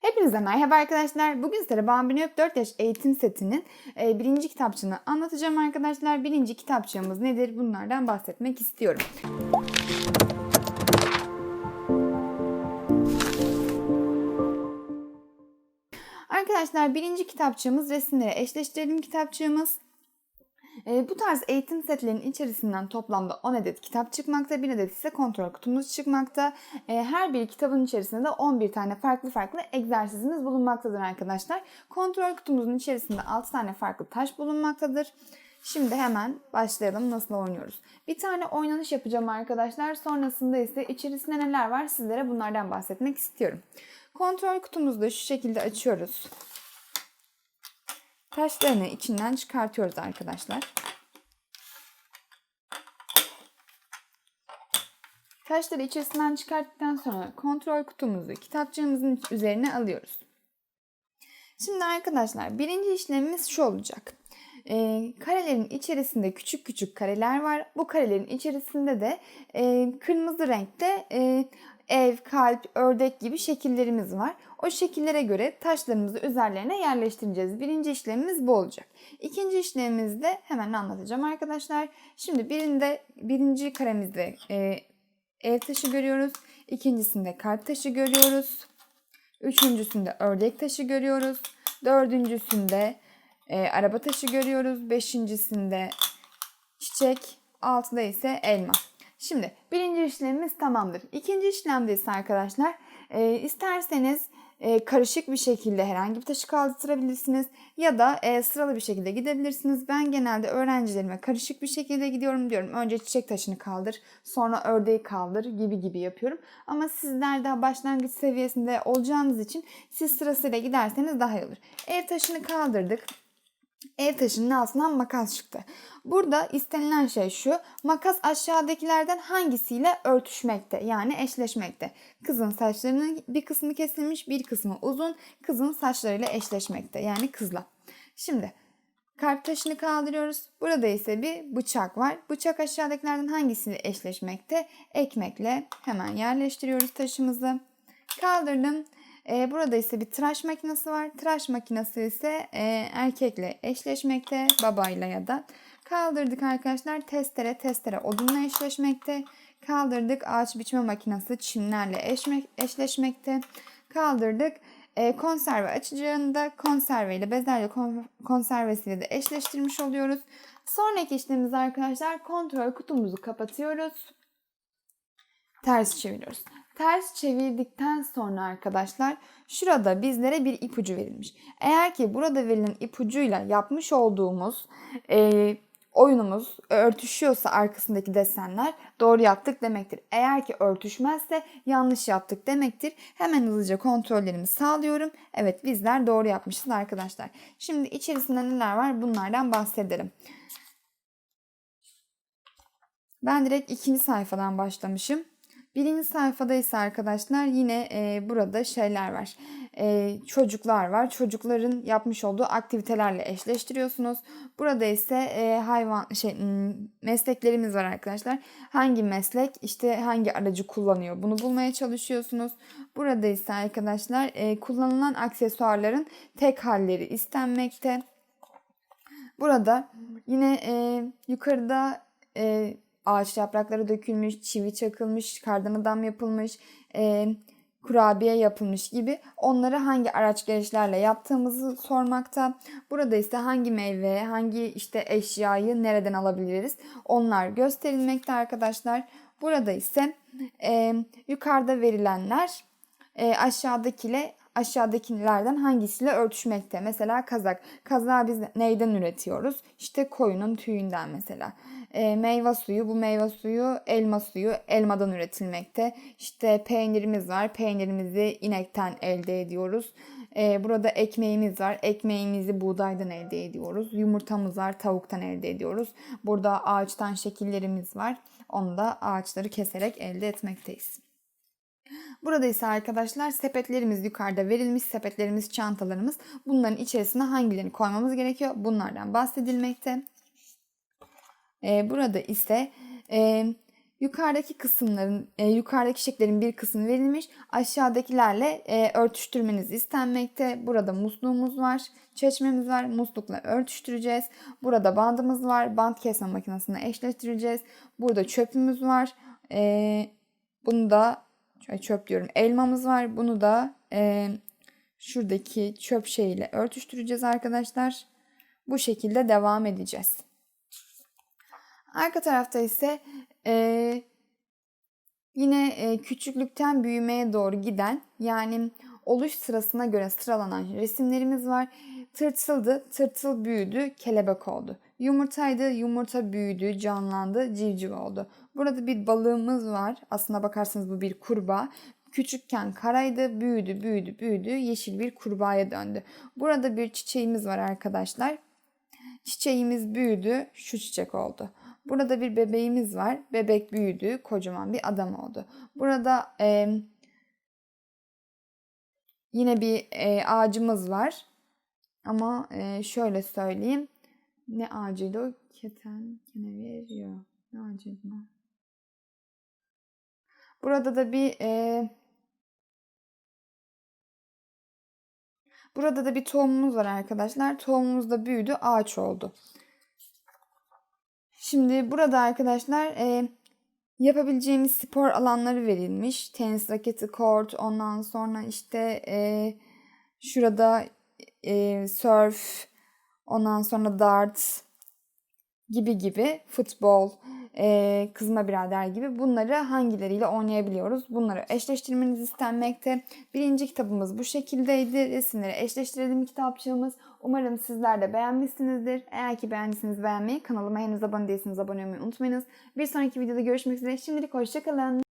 Hepinize merhaba arkadaşlar. Bugün size Bambino 4 yaş eğitim setinin e, birinci kitapçığını anlatacağım arkadaşlar. Birinci kitapçığımız nedir? Bunlardan bahsetmek istiyorum. Arkadaşlar birinci kitapçığımız resimleri eşleştirelim kitapçığımız. E, bu tarz eğitim setlerinin içerisinden toplamda 10 adet kitap çıkmakta, 1 adet ise kontrol kutumuz çıkmakta. E, her bir kitabın içerisinde de 11 tane farklı farklı egzersizimiz bulunmaktadır arkadaşlar. Kontrol kutumuzun içerisinde 6 tane farklı taş bulunmaktadır. Şimdi hemen başlayalım nasıl oynuyoruz. Bir tane oynanış yapacağım arkadaşlar. Sonrasında ise içerisinde neler var sizlere bunlardan bahsetmek istiyorum. Kontrol kutumuzu da şu şekilde açıyoruz. Taşlarını içinden çıkartıyoruz arkadaşlar. Taşları içerisinden çıkarttıktan sonra kontrol kutumuzu kitapçığımızın üzerine alıyoruz. Şimdi arkadaşlar birinci işlemimiz şu olacak. E, karelerin içerisinde küçük küçük kareler var. Bu karelerin içerisinde de e, kırmızı renkte e, ev, kalp, ördek gibi şekillerimiz var. O şekillere göre taşlarımızı üzerlerine yerleştireceğiz. Birinci işlemimiz bu olacak. İkinci işlemimizi de hemen anlatacağım arkadaşlar. Şimdi birinde birinci karemizde e, ev taşı görüyoruz. İkincisinde kalp taşı görüyoruz. Üçüncüsünde ördek taşı görüyoruz. Dördüncüsünde e, araba taşı görüyoruz. Beşincisinde çiçek. Altıda ise elma. Şimdi birinci işlemimiz tamamdır. İkinci işlemde ise arkadaşlar e, isterseniz e, karışık bir şekilde herhangi bir taşı kaldırabilirsiniz ya da e, sıralı bir şekilde gidebilirsiniz. Ben genelde öğrencilerime karışık bir şekilde gidiyorum diyorum. Önce çiçek taşını kaldır, sonra ördeği kaldır gibi gibi yapıyorum. Ama sizler daha başlangıç seviyesinde olacağınız için siz sırasıyla giderseniz daha iyi olur. Ev taşını kaldırdık. Ev taşının altından makas çıktı. Burada istenilen şey şu. Makas aşağıdakilerden hangisiyle örtüşmekte yani eşleşmekte. Kızın saçlarının bir kısmı kesilmiş bir kısmı uzun. Kızın saçlarıyla eşleşmekte yani kızla. Şimdi kalp taşını kaldırıyoruz. Burada ise bir bıçak var. Bıçak aşağıdakilerden hangisiyle eşleşmekte? Ekmekle hemen yerleştiriyoruz taşımızı. Kaldırdım. E, burada ise bir tıraş makinesi var. Tıraş makinesi ise e, erkekle eşleşmekte, babayla ya da. Kaldırdık arkadaşlar. Testere, testere odunla eşleşmekte. Kaldırdık ağaç biçme makinesi çimlerle eşmek, eşleşmekte. Kaldırdık. E, konserve açacağında konserve ile bezelye kon, konservesiyle de eşleştirmiş oluyoruz. Sonraki işlemimiz arkadaşlar kontrol kutumuzu kapatıyoruz. Ters çeviriyoruz. Ters çevirdikten sonra arkadaşlar şurada bizlere bir ipucu verilmiş. Eğer ki burada verilen ipucuyla yapmış olduğumuz e, oyunumuz örtüşüyorsa arkasındaki desenler doğru yaptık demektir. Eğer ki örtüşmezse yanlış yaptık demektir. Hemen hızlıca kontrollerimi sağlıyorum. Evet bizler doğru yapmışız arkadaşlar. Şimdi içerisinde neler var bunlardan bahsedelim. Ben direkt ikinci sayfadan başlamışım. Birinci sayfada ise arkadaşlar yine e, burada şeyler var. E, çocuklar var. Çocukların yapmış olduğu aktivitelerle eşleştiriyorsunuz. Burada ise e, hayvan şey mesleklerimiz var arkadaşlar. Hangi meslek işte hangi aracı kullanıyor bunu bulmaya çalışıyorsunuz. Burada ise arkadaşlar e, kullanılan aksesuarların tek halleri istenmekte. Burada yine e, yukarıda e, ağaç yaprakları dökülmüş, çivi çakılmış, kardan adam yapılmış, e, kurabiye yapılmış gibi onları hangi araç gereçlerle yaptığımızı sormakta. Burada ise hangi meyve, hangi işte eşyayı nereden alabiliriz onlar gösterilmekte arkadaşlar. Burada ise e, yukarıda verilenler e, aşağıdakiyle aşağıdakilerden hangisiyle örtüşmekte? Mesela kazak. Kazağı biz neyden üretiyoruz? İşte koyunun tüyünden mesela. E, meyve suyu, bu meyve suyu elma suyu elmadan üretilmekte. İşte peynirimiz var. Peynirimizi inekten elde ediyoruz. E, burada ekmeğimiz var. Ekmeğimizi buğdaydan elde ediyoruz. Yumurtamız var. Tavuktan elde ediyoruz. Burada ağaçtan şekillerimiz var. Onu da ağaçları keserek elde etmekteyiz. Burada ise arkadaşlar sepetlerimiz yukarıda verilmiş sepetlerimiz, çantalarımız. Bunların içerisine hangilerini koymamız gerekiyor? Bunlardan bahsedilmekte. Ee, burada ise e, yukarıdaki kısımların, e, yukarıdaki şekillerin bir kısmı verilmiş. Aşağıdakilerle e, örtüştürmeniz istenmekte. Burada musluğumuz var, çeşmemiz var. Muslukla örtüştüreceğiz. Burada bandımız var. Band kesme makinesine eşleştireceğiz. Burada çöpümüz var. E, bunu da çöp diyorum. Elmamız var. Bunu da e, şuradaki çöp şeyiyle örtüştüreceğiz arkadaşlar. Bu şekilde devam edeceğiz. Arka tarafta ise e, yine e, küçüklükten büyümeye doğru giden yani oluş sırasına göre sıralanan resimlerimiz var. Tırtıldı, tırtıl büyüdü, kelebek oldu. Yumurtaydı, yumurta büyüdü, canlandı, civciv oldu. Burada bir balığımız var. Aslına bakarsanız bu bir kurbağa. Küçükken karaydı, büyüdü, büyüdü, büyüdü, yeşil bir kurbağaya döndü. Burada bir çiçeğimiz var arkadaşlar. Çiçeğimiz büyüdü, şu çiçek oldu. Burada bir bebeğimiz var. Bebek büyüdü, kocaman bir adam oldu. Burada e, yine bir e, ağacımız var. Ama e, şöyle söyleyeyim. Ne ağacıydı o? Keten, kenevir, yok. Ne ağacıydı o? Burada da bir e, Burada da bir tohumumuz var arkadaşlar. Tohumumuz da büyüdü, ağaç oldu. Şimdi burada arkadaşlar e, yapabileceğimiz spor alanları verilmiş. Tenis raketi, kort, ondan sonra işte e, şurada e, surf, ondan sonra dart gibi gibi futbol, e, kızma birader gibi bunları hangileriyle oynayabiliyoruz? Bunları eşleştirmeniz istenmekte. Birinci kitabımız bu şekildeydi. Resimleri eşleştirelim kitapçığımız. Umarım sizler de beğenmişsinizdir. Eğer ki beğendiyseniz beğenmeyi, kanalıma henüz abone değilseniz abone olmayı unutmayınız. Bir sonraki videoda görüşmek üzere. Şimdilik hoşçakalın.